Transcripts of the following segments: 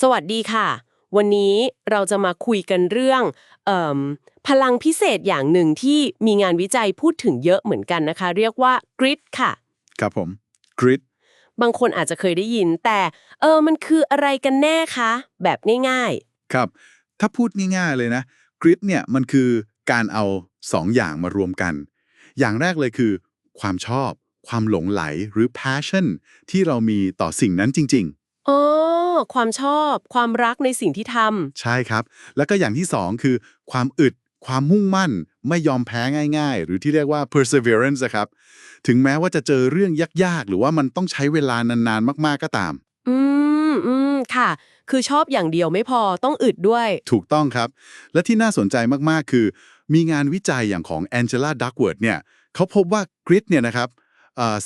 สวัสดีค่ะ วันนี้เราจะมาคุยกันเรื่องเอมพลังพิเศษอย่างหนึ่งที่มีงานวิจัยพูดถึงเยอะเหมือนกันนะคะ เรียกว่า grit ค่ะ ครับผม grit บางคนอาจจะเคยได้ยิน แต่เออมันคืออะไรกันแน่คะ แบบง่ายครับ ถ้าพูดง่ายๆเลยนะ grit เนี่ยมันคือการเอาสองอย่างมารวมกัน อย่างแรกเลยคือ ความชอบ ความหลงไหลหรือ passion ที่เรามีต่อสิ่งนั้นจริงๆอ๋อ ความชอบ ความรักในสิ่งที่ทๆใช่ครับ แล้วก็อย่างที่สองคือ ความอึด ความมุ่งมั่น ไม่ยอมแพ้ง่าย ๆ หรือที่เรียกว่า perseverance อะครับ ถึงแม้ว่าจะเจอเรื่องยากๆ หรือว่ามันต้องใช้เวลานานๆ มากๆก็ตามำอืมอืมค่ะ คือชอบอย่างเดียวไม่พอต้องอึดด้วย ถูกต้องครับ และที่น่าสนใจมากๆ คือ มีงานวิจัยอย่างของแองเจล่าดักเวิร์ดเนี่ยเขาพบว่ากริดเนี่ยนะครับเอ่อ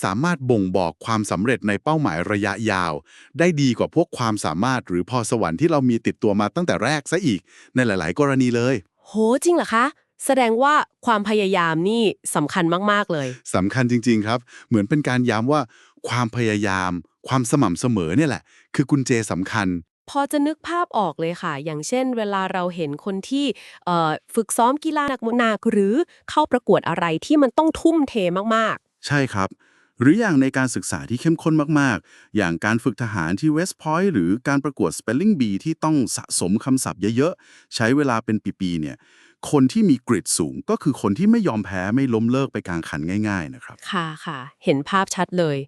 สามารถบ่งบอกความสำเร็จในเป้าหมายระยะยาว ได้ดีกว่าพวกความสามารถหรือพอสวรรค์ที่เรามีติดตัวมาตั้งแต่แรกซะอีก ในหลาย ๆ กรณีเลย โหจริงเหรอคะ แสดงว่าความพยายามนี่สำคัญมากๆเลยสำคัญจริง ๆ ครับ เหมือนเป็นการย้ำว่า ความพยายาม ความสม่ำเสมอเนี่ยแหละ คือกุญแจสำคัญพอจะนึกภาพออกเลยค่ะ อย่างเช่น เวลาเราเห็นคนที่เอ่อฝึกซ้อมกีฬาหนักหนักหรือเข้าประกวดอะไรที่มันต้องทุ่มเทมาก ใช่ครับ หรืออย่างในการศึกษาที่เข้มข้นมาก ๆ อย่างการฝึกทหารที่ West Point หรือการประกวด Spelling Bee ที่ต้องสะสมคำศัพท์เยอะ ๆ ใช้เวลาเป็นปี ๆ เนี่ย คนที่มีกริดสูงก็คือคนที่ไม่ยอมแพ้ไม่ล้มเลิกไปกลางคันง่าย ๆ นะครับๆค่ะค่ะ เห็นภาพชัดเลย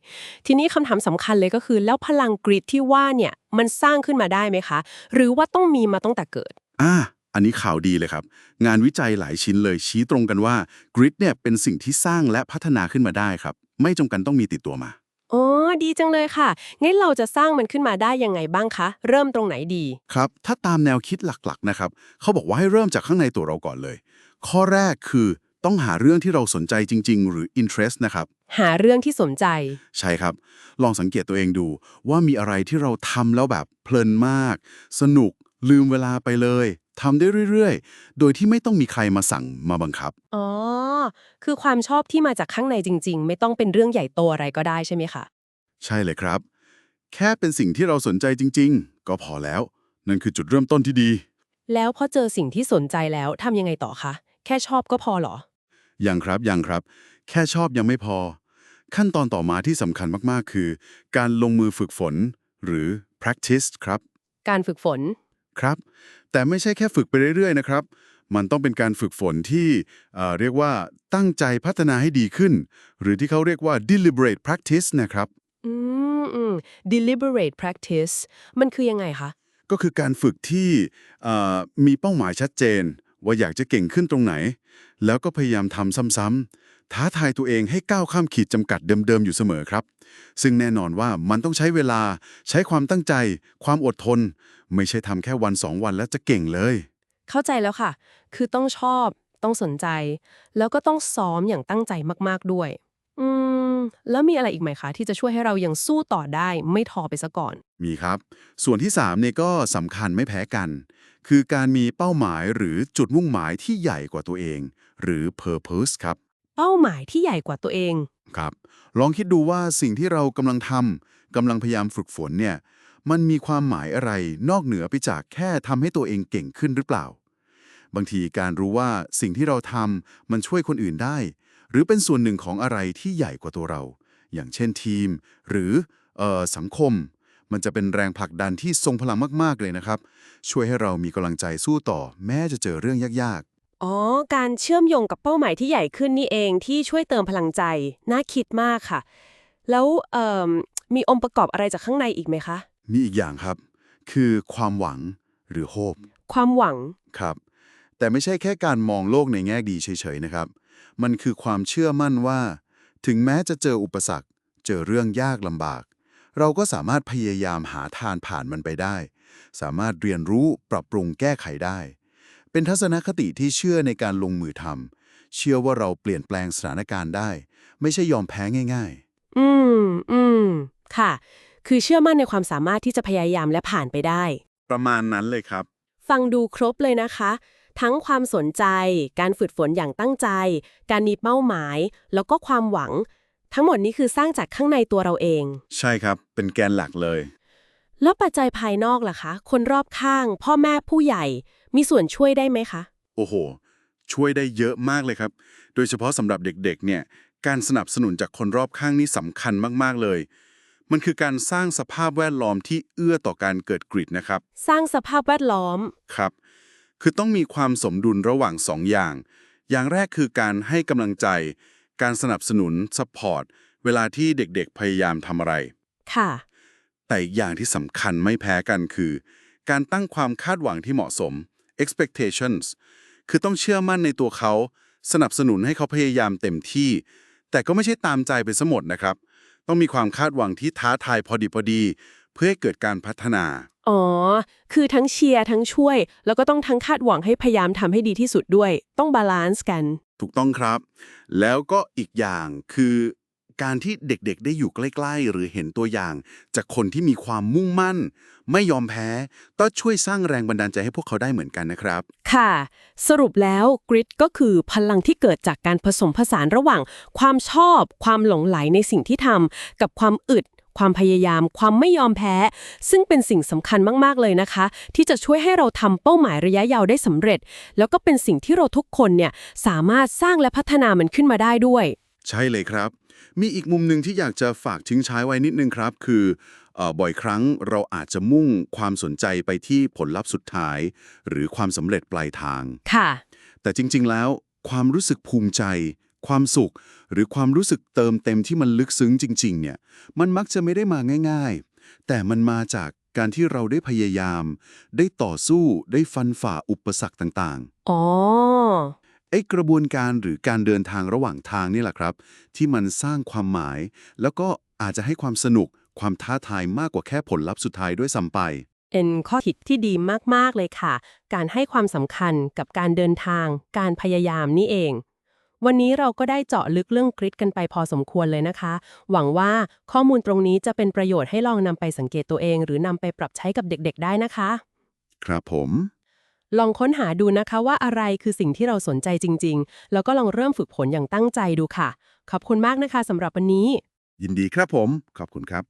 ทีนี้คำถามสำคัญเลยก็คือ แล้วพลังกริดที่ว่าเนี่ยมันสร้างขึ้นมาได้ไหมคะ หรือว่าต้องมีมาตั้งแต่เกิด อ่า อันนี้ข่าวดีเลยครับ งานวิจัยหลายชิ้นเลยชี้ตรงกันว่ากริดเนี่ยเป็นสิ่งที่สร้างและพัฒนาขึ้นมาได้ครับ ไม่จำกันต้องมีติดตัวมา อ๋อ ดีจังเลยค่ะ งั้นเราจะสร้างมันขึ้นมาได้ยังไงบ้างคะ เริ่มตรงไหนดี ครับ ถ้าตามแนวคิดหลักๆนะครับ เขาบอกว่าให้เริ่มจากข้างในตัวเราก่อนเลย ข้อแรกคือต้องหาเรื่องที่เราสนใจจริง ๆ หรือ interest นะครับ หาเรื่องที่สนใจ ใช่ครับ ลองสังเกตตัวเองดูว่ามีอะไรที่เราทำแล้วแบบเพลินมาก สนุกลืมเวลาไปเลย ทำได้เรื่อยๆ โดยที่ไม่ต้องมีใครมาสั่งมาบังคับ อ๋อ คือความชอบที่มาจากข้างในจริง ๆ ไม่ต้องเป็นเรื่องใหญ่โตอะไรก็ได้ใช่ไหมคะ ใช่เลยครับ แค่เป็นสิ่งที่เราสนใจจริง ๆ ก็พอแล้ว นั่นคือจุดเริ่มต้นที่ดี แล้วพอเจอสิ่งที่สนใจแล้วทำยังไงต่อคะ แค่ชอบก็พอเหรอ ยังครับยังครับ แค่ชอบยังไม่พอ ขั้นตอนต่อมาที่สำคัญมากๆ คือ การลงมือฝึกฝน หรือ practice ครับ การฝึกฝน ครับ แต่ไม่ใช่แค่ฝึกไปเรื่อยๆนะครับ มันต้องเป็นการฝึกฝนที่เอ่อเรียกว่าตั้งใจพัฒนาให้ดีขึ้น หรือที่เขาเรียกว่า deliberate practice นะครับ อืมอืม deliberate practice มันคือยังไงคะ ก็คือการฝึกที่เอ่อมีเป้าหมายชัดเจน ว่าอยากจะเก่งขึ้นตรงไหน แล้วก็พยายามทำซ้ำๆท้าทายตัวเองให้ก้าวข้ามขีดจำกัดเดิมๆอยู่เสมอครับ ซึ่งแน่นอนว่ามันต้องใช้เวลาใช้ความตั้งใจ ความอดทน ไม่ใช่ทำแค่วันสองวันแล้วจะเก่งเลย เข้าใจแล้วค่ะ คือต้องชอบ ต้องสนใจ แล้วก็ต้องซ้อมอย่างตั้งใจมากๆด้วย อืม แล้วมีอะไรอีกไหมคะที่จะช่วยให้เรายังสู้ต่อได้ไม่ท้อไปซะก่อน มีครับ ส่วนที่3เนี่ยก็สำคัญไม่แพ้กัน คือการมีเป้าหมายหรือจุดมุ่งหมายที่ใหญ่กว่าตัวเอง หรือ purpose ครับ เป้าหมายที่ใหญ่กว่าตัวเอง ครับ ลองคิดดูว่าสิ่งที่เรากำลังทำกำลังพยายามฝึกฝนเนี่ย มันมีความหมายอะไรนอกเหนือไปจากแค่ทำให้ตัวเองเก่งขึ้นหรือเปล่า บางทีการรู้ว่าสิ่งที่เราทำมันช่วยคนอื่นได้ หรือเป็นส่วนหนึ่งของอะไรที่ใหญ่กว่าตัวเรา อย่างเช่นทีม หรือออสังคม มันจะเป็นแรงผลักดันที่ทรงพลังมาก ๆ เลยนะครับ ช่วยให้เรามีกำลังใจสู้ต่อ แม้จะเจอเรื่องยาก อ๋อ การเชื่อมโยงกับเป้าหมายที่ใหญ่ขึ้นนี่เองที่ช่วยเติมพลังใจ น่าคิดมากค่ะ แล้วเอ่อมีองค์ประกอบอะไรจากข้างในอีกไหมคะๆมีอีกอย่างครับ คือความหวังหรือ hope ความหวังครับ แต่ไม่ใช่แค่การมองโลกในแง่ดีเฉยๆนะครับ มันคือความเชื่อมั่นว่า ถึงแม้จะเจออุปสรรค เจอเรื่องยากลำบาก เราก็สามารถพยายามหาทางผ่านมันไปได้ สามารถเรียนรู้ปรับปรุงแก้ไขได้ เป็นทัศนคติที่เชื่อในการลงมือทำเชื่อว่าเราเปลี่ยนแปลงสถานการณ์ได้ ไม่ใช่ยอมแพ้ง่าย ๆ อืม อืม ค่ะ คือเชื่อมั่นในความสามารถที่จะพยายามและผ่านไปได้ ประมาณนั้นเลยครับ ฟังดูครบเลยนะคะ ทั้งความสนใจ การฝึกฝนอย่างตั้งใจ การมีเป้าหมาย แล้วก็ความหวัง ทั้งหมดนี้คือสร้างจากข้างในตัวเราเอง ใช่ครับ เป็นแกนหลักเลย แล้วปัจจัยภายนอกล่ะคะ คนรอบข้าง พ่อแม่ผู้ใหญ่ มีส่วนช่วยได้ไหมคะ โอ้โห ช่วยได้เยอะมากเลยครับ โดยเฉพาะสำหรับเด็กๆเนี่ยการสนับสนุนจากคนรอบข้างนี่สำคัญมากๆเลย มันคือการสร้างสภาพแวดล้อมที่เอื้อต่อการเกิดกริดนะครับ สร้างสภาพแวดล้อมครับ คือต้องมีความสมดุลระหว่างสองอย่าง อย่างแรกคือการให้กำลังใจ การสนับสนุนซัพพอร์ตเวลาที่เด็กๆ พยายามทำอะไร ค่ะ แต่อีกอย่างที่สำคัญไม่แพ้กันคือ การตั้งความคาดหวังที่เหมาะสม expectations คือต้องเชื่อมั่นในตัวเขา สนับสนุนให้เขาพยายามเต็มที่ แต่ก็ไม่ใช่ตามใจไปซะหมดนะครับ ต้องมีความคาดหวังที่ท้าทายพอดีพอดี เพื่อให้เกิดการพัฒนา อ๋อ คือทั้งเชียร์ทั้งช่วย แล้วก็ต้องทั้งคาดหวังให้พยายามทำให้ดีที่สุดด้วย ต้องบาลานซ์กัน ถูกต้องครับ แล้วก็อีกอย่างคือ การที่เด็กๆ ได้อยู่ใกล้ ๆ หรือเห็นตัวอย่าง จากคนที่มีความมุ่งมั่น ไม่ยอมแพ้ ก็ช่วยสร้างแรงบันดาลใจให้พวกเขาได้เหมือนกันนะครับ ค่ะ สรุปแล้วกริดก็คือพลังที่เกิดจากการผสมผสานระหว่าง ความชอบ ความหลงไหลในสิ่งที่ทำกับความอึด ความพยายาม ความไม่ยอมแพ้ ซึ่งเป็นสิ่งสำคัญมากๆเลยนะคะ ที่จะช่วยให้เราทำเป้าหมายระยะยาวได้สำเร็จ แล้วก็เป็นสิ่งที่เราทุกคนเนี่ยสามารถสร้างและพัฒนามันขึ้นมาได้ด้วย ใช่เลยครับ มีอีกมุมหนึ่งที่อยากจะฝากทิ้งช้ายไว้นิดนึงครับ คือเอ่อบ่อยครั้งเราอาจจะมุ่งความสนใจไปที่ผลลัพธ์สุดท้าย หรือความสำเร็จปลายทาง ค่ะ แต่จริง ๆ แล้ว ความรู้สึกภูมิใจ ความสุข หรือความรู้สึกเติมเต็มที่มันลึกซึ้งจริง ๆ เนี่ย มันมักจะไม่ได้มาง่าย ๆ แต่มันมาจากการที่เราได้พยายาม ได้ต่อสู้ได้ฟันฝ่าอุปสรรคต่างอ๋อๆ ไอ้กระบวนการหรือการเดินทางระหว่างทางนี่แหละครับ ที่มันสร้างความหมาย แล้วก็อาจจะให้ความสนุกความท้าทายมากกว่าแค่ผลลัพธ์สุดท้ายด้วยซ้ำไป เป็นข้อคิดที่ดีมาก ๆ เลยค่ะ การให้ความสำคัญกับการเดินทาง การพยายามนี่เอง วันนี้เราก็ได้เจาะลึกเรื่องกริดกันไปพอสมควรเลยนะคะ หวังว่าข้อมูลตรงนี้จะเป็นประโยชน์ให้ลองนำไปสังเกตตัวเอง หรือนำไปปรับใช้กับเด็ก ๆ ได้นะคะ ครับผม ลองค้นหาดูนะคะว่าอะไรคือสิ่งที่เราสนใจจริง ๆ แล้วก็ลองเริ่มฝึกผลอย่างตั้งใจดูค่ะ ขอบคุณมากนะคะสำหรับวันนี้ ยินดีครับผม ขอบคุณครับ